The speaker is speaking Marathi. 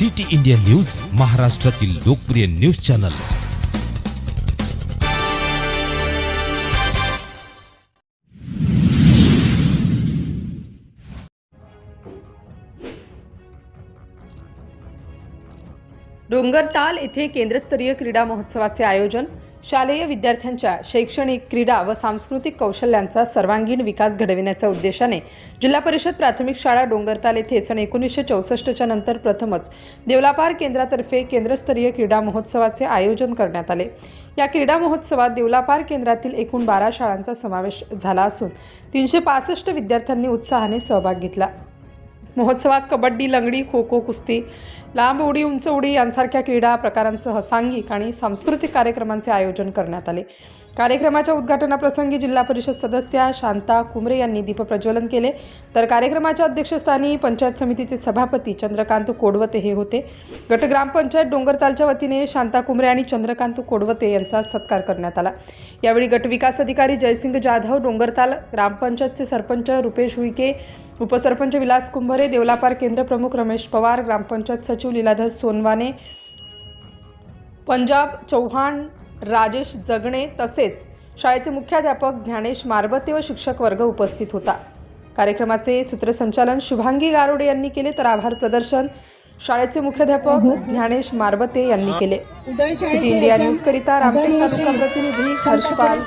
सिटी इंडिया न्यूज महाराष्ट्रातील लोकप्रिय न्यूज चॅनल. डोंगरताल येथे केंद्रस्तरीय क्रीडा महोत्सवाचे आयोजन. शालेय विद्यार्थ्यांच्या शैक्षणिक क्रीडा व सांस्कृतिक कौशल्यांचा सर्वांगीण विकास घडविण्याच्या उद्देशाने जिल्हा परिषद प्राथमिक शाळा डोंगरताल येथे सन एकोणीसशे चौसष्टच्या नंतर प्रथमच देवलापार केंद्रातर्फे केंद्रस्तरीय क्रीडा महोत्सवाचे आयोजन करण्यात आले. या क्रीडा महोत्सवात देवलापार केंद्रातील एकूण बारा शाळांचा समावेश झाला असून तीनशे पासष्ट विद्यार्थ्यांनी उत्साहाने सहभाग घेतला. महोत्सवात कबड्डी लंगडी खो खो कुस्ती लांब उडी उंच उडी यांसारख्या क्रीडा प्रकारांसह सांघिक आणि सांस्कृतिक कार्यक्रमांचे आयोजन करण्यात आले. कार्यक्रमाच्या उद्घाटनाप्रसंगी जिल्हा परिषद सदस्या शांता कुमरे यांनी दीपप्रज्वलन केले. तर कार्यक्रमाच्या अध्यक्षस्थानी पंचायत समितीचे सभापती चंद्रकांत कोडवते हे होते. गट ग्रामपंचायत डोंगरतालच्या वतीने शांता कुमरे आणि चंद्रकांत कोडवते यांचा सत्कार करण्यात आला. यावेळी गटविकास अधिकारी जयसिंग जाधव डोंगरताल ग्रामपंचायतचे सरपंच रुपेश हुईके उपसरपंच विलास कुंभरे देवलापार केंद्र प्रमुख रमेश पवार ग्रामपंचायत सचिव लीलाधर सोनवाने पंजाब चव्हाण राजेश जगणे तसेच शाळेचे मुख्याध्यापक ज्ञानेश मारबते व शिक्षक वर्ग उपस्थित होता. कार्यक्रमाचे सूत्रसंचालन शुभांगी गारोडे यांनी केले तर आभार प्रदर्शन शाळेचे मुख्याध्यापक ज्ञानेश मारबते यांनी केले. इंडिया न्यूज करिता रामटेक तालुका प्रतिनिधी हर्षपाल